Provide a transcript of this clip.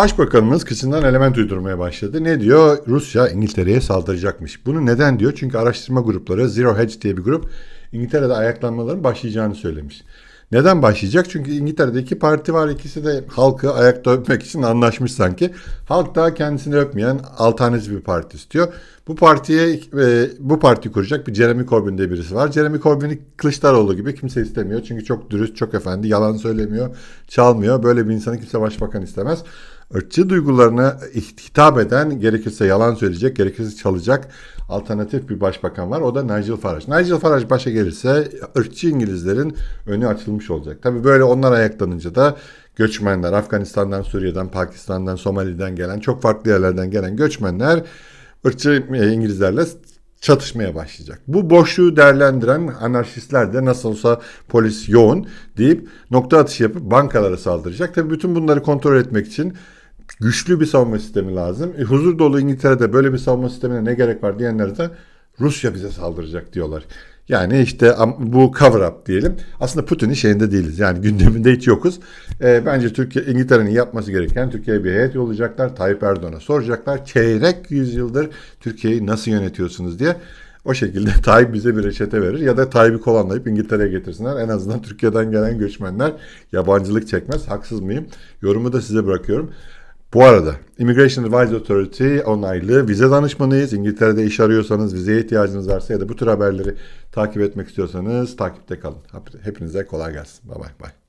Başbakanımız kısımdan element uydurmaya başladı. Ne diyor? Rusya İngiltere'ye saldıracakmış. Bunu neden diyor? Çünkü araştırma grupları Zero Hedge diye bir grup İngiltere'de ayaklanmaların başlayacağını söylemiş. Neden başlayacak? Çünkü İngiltere'de iki parti var. İkisi de halkı ayakta öpmek için anlaşmış sanki. Halk daha kendisini öpmeyen alternatif bir parti istiyor. Bu partiye e, bu parti kuracak bir Jeremy Corbyn diye birisi var. Jeremy Corbyn'i Kılıçdaroğlu gibi kimse istemiyor. Çünkü çok dürüst, çok efendi, yalan söylemiyor, çalmıyor. Böyle bir insanı kimse başbakan istemez. Irkçı duygularına hitap eden, gerekirse yalan söyleyecek, gerekirse çalacak alternatif bir başbakan var. O da Nigel Farage. Nigel Farage başa gelirse ırkçı İngilizlerin önü açılmış olacak. Tabii böyle onlar ayaklanınca da göçmenler, Afganistan'dan, Suriye'den, Pakistan'dan, Somali'den gelen, çok farklı yerlerden gelen göçmenler ırkçı e, İngilizlerle çatışmaya başlayacak. Bu boşluğu değerlendiren anarşistler de nasıl olsa polis yoğun deyip nokta atışı yapıp bankalara saldıracak. Tabii bütün bunları kontrol etmek için güçlü bir savunma sistemi lazım. E, huzur dolu İngiltere'de böyle bir savunma sistemine ne gerek var diyenler de Rusya bize saldıracak diyorlar. Yani işte bu cover up diyelim. Aslında Putin'in şeyinde değiliz. Yani gündeminde hiç yokuz. E, bence Türkiye İngiltere'nin yapması gereken Türkiye'ye bir heyet yollayacaklar. Tayyip Erdoğan'a soracaklar. Çeyrek yüzyıldır Türkiye'yi nasıl yönetiyorsunuz diye. O şekilde Tayyip bize bir reçete verir ya da Tayyip'i kolonlayıp İngiltere'ye getirsinler. En azından Türkiye'den gelen göçmenler yabancılık çekmez. Haksız mıyım? Yorumu da size bırakıyorum. Bu arada Immigration Advisory Authority onaylı vize danışmanıyız. İngiltere'de iş arıyorsanız, vizeye ihtiyacınız varsa ya da bu tür haberleri takip etmek istiyorsanız takipte kalın. Hepinize kolay gelsin. Bye bye. bye.